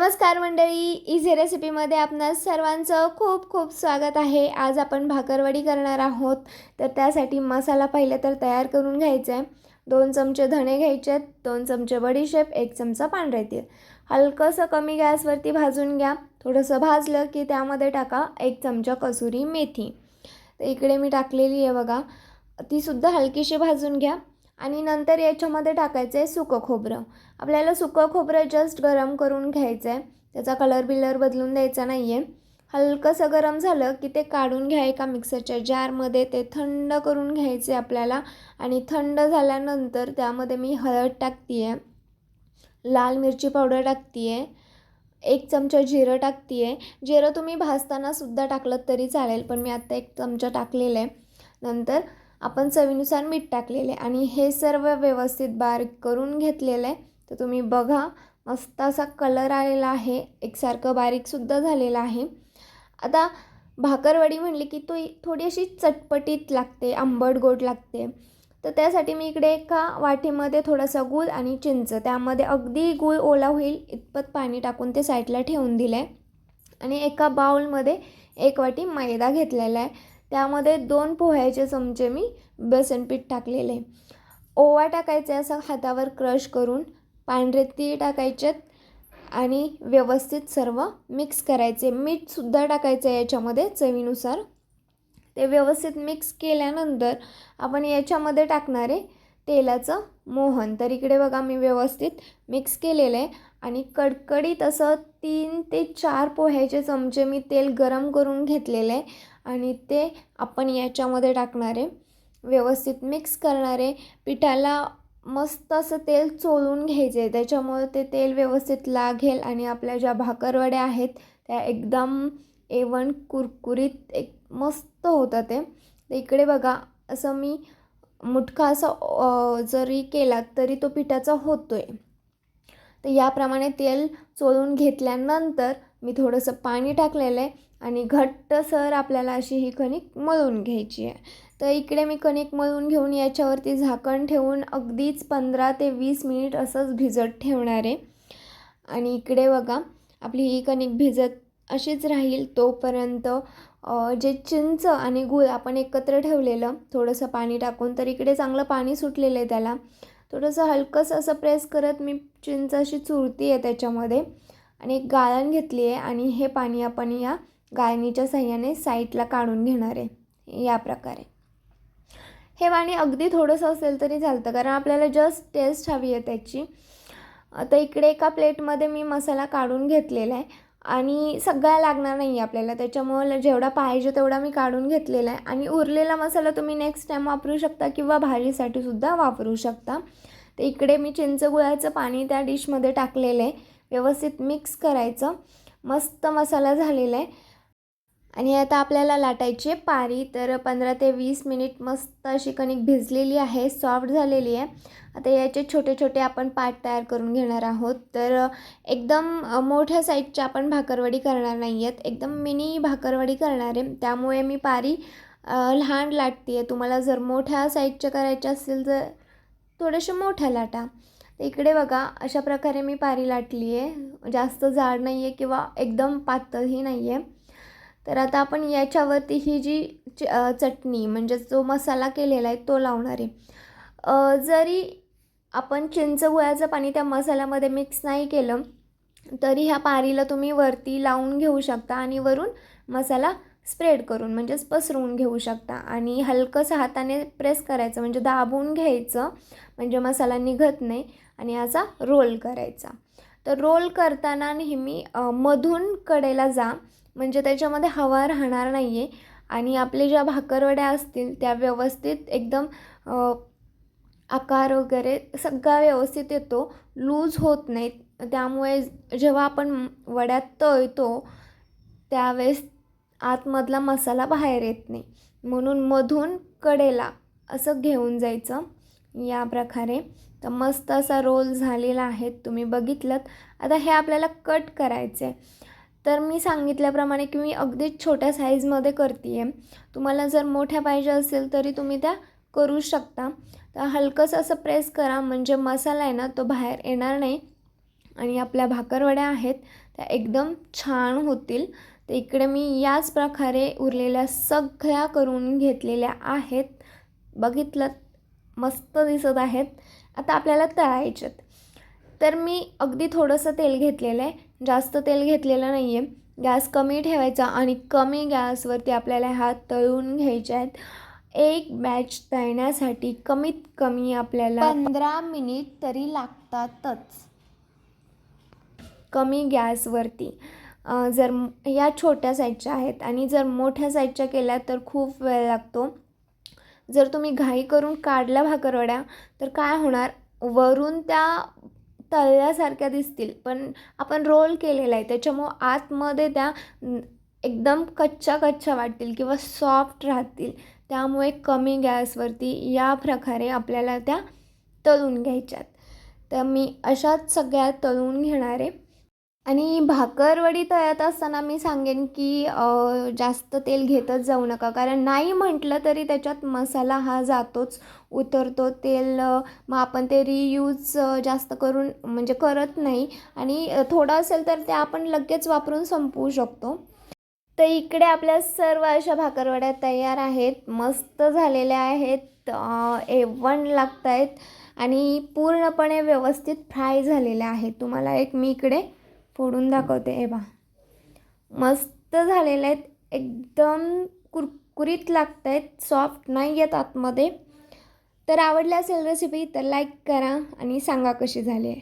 नमस्कार मंडळी इझी रेसिपीमध्ये आपणा सर्वांचं खूप खूप स्वागत आहे. आज आपण भाकरवडी करणार आहोत. तर त्यासाठी मसाला पहिले तर तयार करून घ्यायचा आहे. दोन चमचे धणे घ्यायचे आहेत दोन चमचे बडीशेप एक चमचा पांढरे तेल हलकंसं कमी गॅसवरती भाजून घ्या. थोडंसं भाजलं की त्यामध्ये टाका एक चमचा कसुरी मेथी. तर इकडे मी टाकलेली आहे बघा. तीसुद्धा हलकीशी भाजून घ्या. आणि नंतर याच्यामध्ये टाकायचं आहे सुकं खोबरं. आपल्याला सुकं खोबरं जस्ट गरम करून घ्यायचं आहे त्याचा कलर बिलर बदलून द्यायचा नाही आहे हलकंसं गरम झालं की ते काढून घ्या एका मिक्सरच्या जारमध्ये ते थंड करून घ्यायचे आपल्याला. आणि थंड झाल्यानंतर त्यामध्ये मी हळद टाकते आहे लाल मिरची पावडर टाकते आहे एक चमचा जिरं टाकते आहे जिरं तुम्ही भाजतानासुद्धा टाकलं तरी चालेल पण मी आत्ता एक चमचा टाकलेलं आहे नंतर आपण चवीनुसार मीठ टाकलेले आणि हे सर्व व्यवस्थित बारीक करून घेतलेलं. आहे तर तुम्ही बघा मस्त असा कलर आलेला आहे. एकसारखं बारीकसुद्धा झालेलं आहे. आता भाकरवडी म्हणली की तो थोडी अशी चटपटीत लागते आंबट गोड लागते. तर त्यासाठी मी इकडे एका वाटीमध्ये थोडासा गूळ आणि चिंच त्यामध्ये अगदी गूळ ओला होईल इतपत पाणी टाकून ते साईडला ठेवून दिलं आहे आणि एका बाउलमध्ये एक वाटी मैदा घेतलेला आहे. त्यामध्ये दोन पोह्याचे चमचे मी बेसन पीठ टाकलेले. ओवा टाकायचे असं हातावर क्रश करून पांढरे तीळ टाकायचेत आणि व्यवस्थित सर्व मिक्स करायचे. मीठसुद्धा टाकायचं आहे याच्यामध्ये चवीनुसार. ते व्यवस्थित मिक्स केल्यानंतर आपण याच्यामध्ये टाकणारे तेलाचं मोहन. तर इकडे बघा मी व्यवस्थित मिक्स केलेलं आहे. आणि कडकडीत असं तीन ते चार पोह्याचे चमचे मी तेल गरम करून घेतलेले आहे आणि ते आपण याच्यामध्ये टाकणारे व्यवस्थित मिक्स करणारे पिठाला मस्त असं तेल चोळून घ्यायचे. त्याच्यामुळे ते तेल व्यवस्थित लागेल आणि आपल्या ज्या भाकरवड्या आहेत त्या एकदम एवन कुरकुरीत एक मस्त होतं ते. इकडे बघा असं मी मुटका असं जरी केला तरी तो पिठाचा होतो आहे तर याप्रमाणे तेल चोळून घेतल्यानंतर मी थोडंसं पाणी टाकलेलं आहे आणि घट्टसर आपल्याला अशी ही कणिक मळून घ्यायची आहे. तर इकडे मी कणिक मळून घेऊन याच्यावरती झाकण ठेवून अगदीच पंधरा ते वीस मिनिट असंच भिजत ठेवणार आहे. आणि इकडे बघा आपली ही कणिक भिजत अशीच राहील तोपर्यंत जे चिंच आणि गूळ आपण एकत्र ठेवलेलं थोडंसं पाणी टाकून तर इकडे चांगलं पाणी सुटलेलं आहे त्याला. थोडंसं हलकंसं असं प्रेस करत मी चिंच अशी चुरती आहे त्याच्यामध्ये. आणि एक गाळण घेतली आहे आणि हे पाणी आपण या गाळणीच्या साह्याने साईडला काढून घेणार आहे. या प्रकारे. हे पाणी अगदी थोडंसं असेल तरी चालतं कारण आपल्याला जस्ट टेस्ट हवी आहे त्याची. आता इकडे एका प्लेटमध्ये मी मसाला काढून घेतलेला आहे. आणि सगळा लागणार नाही आहे आपल्याला. त्याच्यामुळं जेवढा पाहिजे तेवढा मी काढून घेतलेला आहे. आणि उरलेला मसाला तुम्ही नेक्स्ट टाईम वापरू शकता किंवा भाजीसाठी सुद्धा वापरू शकता. तर इकडे मी चिंच गुळाचं पाणी त्या डिशमध्ये टाकलेलं आहे. व्यवस्थित मिक्स करायचं. मस्त मसाला झालेला आहे. आणि आता आपल्याला लाटायची आहे पारी. तर पंधरा ते वीस मिनिट मस्त अशी कणिक भिजलेली आहे सॉफ्ट झालेली आहे. आता याचे छोटे छोटे आपण पाट तयार करून घेणार आहोत. तर एकदम मोठ्या साईजच्या आपण भाकरवडी करणार नाही आहेत एकदम मिनी भाकरवडी करणार आहे. त्यामुळे मी पारी लहान लाटते आहे तुम्हाला जर मोठ्या साईजच्या करायच्या असतील तर थोड्याशा मोठ्या लाटा. इकडे बघा अशा प्रकारे मी पारी लाटली आहे जास्त जाड नाही आहे किंवा एकदम पातळही नाही आहे तर आता आपण याच्यावरती ही जी चटणी म्हणजे जो मसाला केलेला आहे तो लावणार आहे. जरी आपण चिंच गुळाचं पाणी त्या मसाल्यामध्ये मिक्स नाही केलं तरी ह्या पारीला तुम्ही वरती लावून घेऊ शकता आणि वरून मसाला स्प्रेड करून म्हणजेच पसरवून घेऊ शकता. आणि हलकंसं हाताने प्रेस करायचं म्हणजे दाबून घ्यायचं म्हणजे मसाला निघत नाही आणि याचा रोल करायचा. तर रोल करताना नेहमी मधून कडेला जा म्हणजे त्याच्यामध्ये हवा राहणार नाही आहे आणि आपले ज्या भाकरवड्या असतील त्या व्यवस्थित एकदम आकार वगैरे सगळा व्यवस्थित येतो. लूज होत नाहीत. त्यामुळे जेव्हा आपण वड्यात तळतो त्यावेळेस आतमधला मसाला बाहेर येत नाही. म्हणून मधून कडेला असं घेऊन जायचं या प्रकारे. तर मस्त असा रोल झालेला आहे. तुम्ही बघितलं आता हे आपल्याला कट करायचं आहे तर मी सांगितल्याप्रमाणे की मी अगदीच छोट्या साईजमध्ये करते आहे तुम्हाला जर मोठ्या पाहिजे असेल तरी तुम्ही त्या करू शकता. तर हलकंसं असं प्रेस करा म्हणजे मसाला आहे ना तो बाहेर येणार नाही. आणि आपल्या भाकरवड्या आहेत त्या एकदम छान होतील. तर इकडे मी याच प्रकारे उरलेल्या सगळ्या करून घेतलेल्या आहेत. बघितलं मस्त दिसत आहेत. आता आपल्याला तळायच्यात तर मी अगदी थोडंसं तेल घेतलेलं आहे. जास्त तेल घेतलेलं नाही आहे गॅस कमी ठेवायचा आणि कमी गॅसवरती आपल्याला ह्या तळून घ्यायच्या आहेत एक बॅच तळण्यासाठी कमीत कमी आपल्याला पंधरा मिनिट तरी लागतातच. कमी गॅसवरती. जर या छोट्या साईजच्या आहेत आणि जर मोठ्या साईजच्या केल्या तर खूप वेळ लागतो. जर तुम्ही घाई करून काढल्या भाकरवड्या तर काय होणार? वरून त्या तळल्यासारख्या दिसतील. पण आपण रोल केलेला आहे. त्याच्यामुळं आतमध्ये त्या एकदम कच्च्या कच्च्या वाटतील किंवा सॉफ्ट राहतील. त्यामुळे कमी गॅसवरती या प्रकारे आपल्याला त्या तळून घ्यायच्यात. तर मी अशाच सगळ्या तळून घेणारे आणि भाकरवडी तळत असताना मी सांगेन की जास्त तेल घेतच जाऊ नका. कारण नाही म्हटलं तरी त्याच्यात मसाला हा जातोच उतरतो. तेल मग आपण ते रियूज जास्त करून म्हणजे करत नाही. आणि थोडं असेल तर ते आपण लगेच वापरून संपवू शकतो. तर इकडे आपल्या सर्व अशा भाकरवड्या तयार आहेत. मस्त झालेल्या आहेत. एवण लागत आहेत आणि पूर्णपणे व्यवस्थित फ्राय झालेल्या आहेत. तुम्हाला एक मी इकडे फोडून दाखवते. हे बा मस्त झालेले आहेत. एकदम कुरकुरीत लागत आहेत. सॉफ्ट नाही आहेत आतमध्ये. तर आवडली असेल रेसिपी तर लाईक करा आणि सांगा कशी झाली आहे.